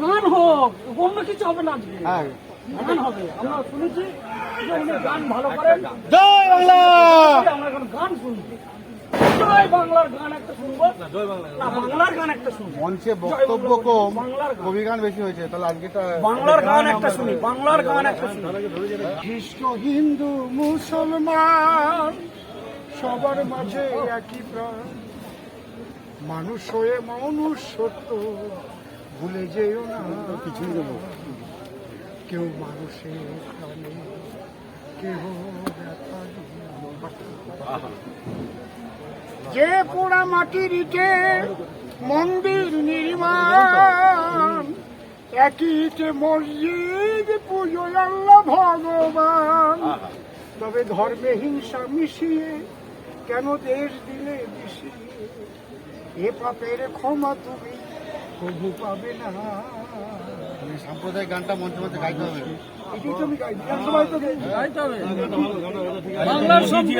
গান হোক অন্য কিছু হবে না আজকে। হ্যাঁ। গান হবে। আমরা শুনেছি উনি গান ভালো করেন। জয় বাংলা! আমরা এখন গান শুনব। জয় বাংলার গান একটা শুনব। না বাংলার গান। একটা শুনব। মঞ্চে বক্তব্য কম বাংলার গান। কবি গান বেশি হয়েছে তাহলে বাংলার গান একটা শুনি বাংলার গান একটা শুনি। খ্রিস্ট হিন্দু মুসলমান সবার মাঝে একই প্রাণ। মানুষ হয়ে মানুষ সত্য। ভুলে যেও না। কিছুই দেবো। কেউ মানুষের প্রাণে কেউ যে পোড়া মাটির ইটে মন্দির নির্মাণ একই ইটে মসজিদ পুজো আল্লাহ ভগবান। তবে ধর্মে হিংসা মিশিয়ে কেন দেশ দিলে মিশিয়ে? এ পাপের ক্ষমা তুমি প্রভু পাবে না। সাম্প্রদায়িক গানটা মঞ্চে মঞ্চে গাইতে হবে। গাই। গাইতে হবে। বাংলার সম্প্রীতি।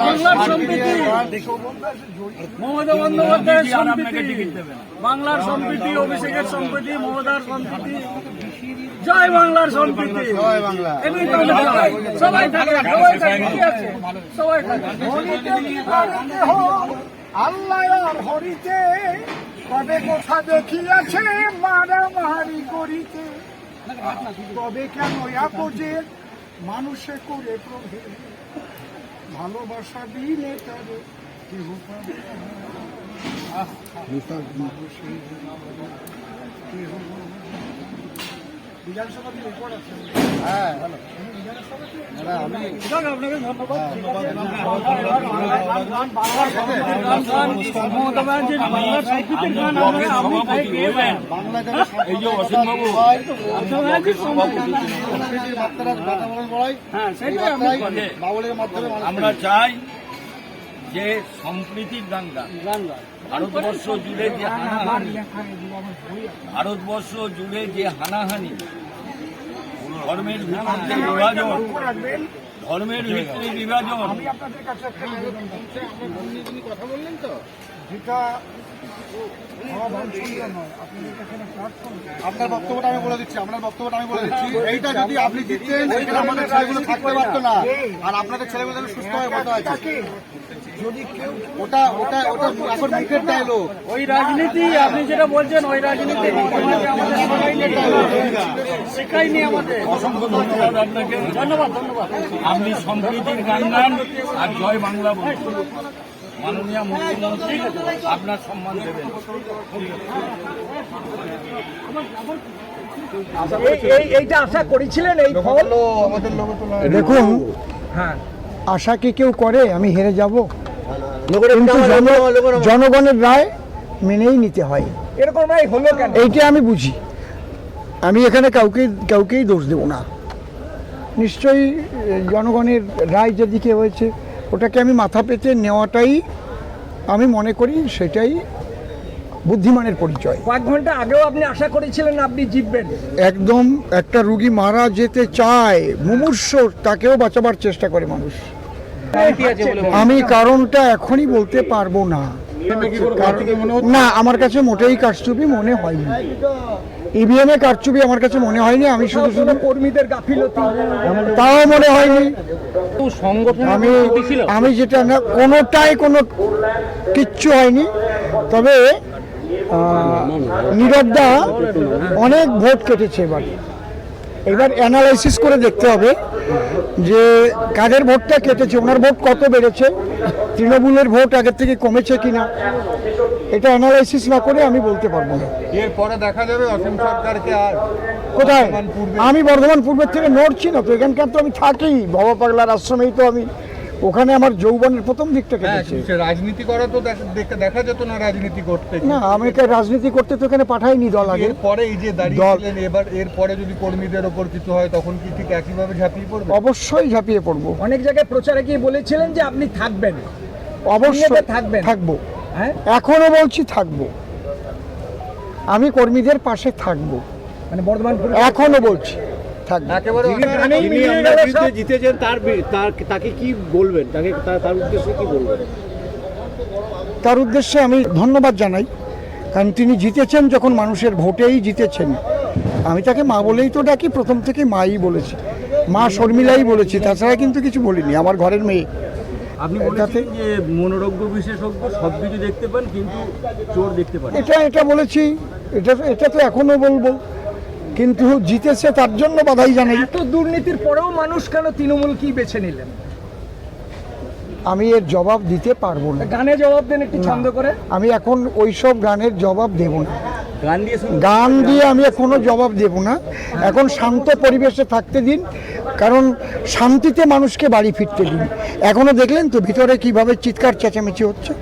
বাংলার সম্প্রীতি। মমতা বন্দ্যোপাধ্যায়ের সম্প্রীতি। বাংলার সম্প্রীতি অভিষেকের সম্প্রীতি মমতার সম্প্রীতি। জয় বাংলার সম্প্রীতি। সবাই থাকে সবাই থাকে সবাই আল্লাহ আর হরিতে কবে কোথা দেখিয়াছে, মারামারি করিতে। তবে কেন আপোজে মানুষে করে প্রভে। ভালোবাসা দিলে তারে কেহ পাবে। মানুষের কেহ বিধানসভা দিয়ে রেকর্ড আছে হ্যাঁ হ্যাঁ আমরা চাই যে সম্প্রীতির গাই। ভারতবর্ষ জুড়ে যে হানাহানি ভারতবর্ষ জুড়ে যে হানাহানি ধর্মের ভিতরে যে বিভাজন ধর্মের ভিতরে বিভাজন কথা বললেন তো যেটা আপনার বক্তব্যটা আমি বলে দিচ্ছি আপনার বক্তব্যটা আমি বলে দিচ্ছি এইটা যদি আপনি জিততেন আমাদের ছেলেগুলো থাকতে পারতো না আর আপনাদের ছেলেগুলো সুস্থ হয়ে বসে আছে যদি কেউ ওটা ওটা ওটা এখন মুখের ডায়লগ ওই রাজনীতি আপনি যেটা বলছেন ওই রাজনীতি আমাদের শেখায়নি আমাদের। অসংখ্য ধন্যবাদ আপনাকে। ধন্যবাদ ধন্যবাদ। আপনি সম্প্রীতির গান গান আর জয় বাংলা বলুন। মাননীয় মুখ্যমন্ত্রী আপনার সম্মান দেবেন। এইটা আশা করেছিলেন এই ফল? দেখুন হ্যাঁ। আশা কি কেউ করে আমি হেরে যাব? কিন্তু জনগণের রায় মেনেই নিতে হয়। এরকম রায় হলো কেন? এইটা আমি বুঝি। আমি এখানে কাউকে কাউকেই দোষ দেব না। নিশ্চয়ই জনগণের রায় যেদিকে হয়েছে ওটাকে আমি মাথা পেতে নেওয়াটাই আমি মনে করি সেটাই বুদ্ধিমানের পরিচয়। কয়েক ঘণ্টা আগেও আপনি আশা করেছিলেন আপনি জিতবেন। একদম একটা রুগী মারা যেতে চায় মুমূর্ষ তাকেও বাঁচাবার চেষ্টা করে মানুষ। আমি কারণটা এখনই বলতে পারব না। না আমার কাছে মোটেই কারচুপি মনে হয়নি। ইভিএম এ কারচুপি আমার কাছে মনে হয়নি আমি শুধু শুধু কর্মীদের গাফিলতি। তাও মনে হয়নি। আমি আমি যেটা না কোনোটাই কোনো কিচ্ছু হয়নি। তবে আহ, নীরব দা অনেক ভোট কেটেছে এবার। এবার অ্যানালাইসিস করে দেখতে হবে যে কাদের ভোটটা কেটেছে ওনার ভোট কত বেড়েছে তৃণমূলের ভোট আগের থেকে কমেছে কি না এটা অ্যানালাইসিস না করে আমি বলতে পারব না। এরপরে দেখা যাবে অসীম সরকারকে আর কোথায়? আমি বর্ধমান পূর্বের থেকে নড়ছি না তো এখানকার তো আমি থাকি বাবা পাগলার আশ্রমেই তো আমি। ওখানে আমার যৌবনের প্রথম দিকটা হ্যাঁ কেটেছে। সে রাজনীতি করা তো দেখ- যেত না রাজনীতি করতে। না আমি এখানে রাজনীতি করতে তো এখানে পাঠাইনি দল আগে। পরে এই যে দাঁড়িয়েছিলেন এবার এরপরে যদি কর্মীদের ওপর কিছু হয় তখন কি ঠিক একইভাবে ঝাঁপিয়ে পড়বে? অবশ্যই ঝাঁপিয়ে পড়ব। অনেক জায়গায় প্রচারে গিয়ে বলেছিলেন যে আপনি থাকবেন। অবশ্যই থাকবেন। থাকব। হ্যাঁ? এখনও বলছি থাকব। আমি কর্মীদের পাশে থাকব। মানে বর্ধমান এখনও বলছি। থাকব। জিতেছেন তার তাকে কি বলবেন? তাকে তার উদ্দেশ্যে কি বলবেন? তার উদ্দেশ্যে আমি ধন্যবাদ জানাই। কারণ তিনি জিতেছেন যখন মানুষের ভোটেই জিতেছেন। আমি তাকে মা বলেই তো ডাকি প্রথম থেকে মাই বলেছি। মা শর্মিলাই বলেছি তাছাড়া কিন্তু কিছু বলিনি আমার ঘরের মেয়ে। আপনি এটাতে বলেছেন যে মনোরোগ্য বিশেষজ্ঞ সব কিছু দেখতে পান কিন্তু চোর দেখতে পান এটা এটা বলেছি এটা এটা তো এখনও বলব। কিন্তু জিতেছে তার জন্য বাধাই জানাই। এত দুর্নীতির পরেও মানুষ কেন তৃণমূল কি বেছে নিলেন? আমি এর জবাব দিতে পারব না। গানে জবাব দেন একটু ছন্দ করে। আমি এখন ওই সব গানের জবাব দেব না। গান দিয়ে গান দিয়ে আমি এখনও জবাব দেব না। এখন শান্ত পরিবেশে থাকতে দিন কারণ শান্তিতে মানুষকে বাড়ি ফিরতে দিন। এখনও দেখলেন তো ভিতরে কীভাবে চিৎকার চেঁচামেচি হচ্ছে?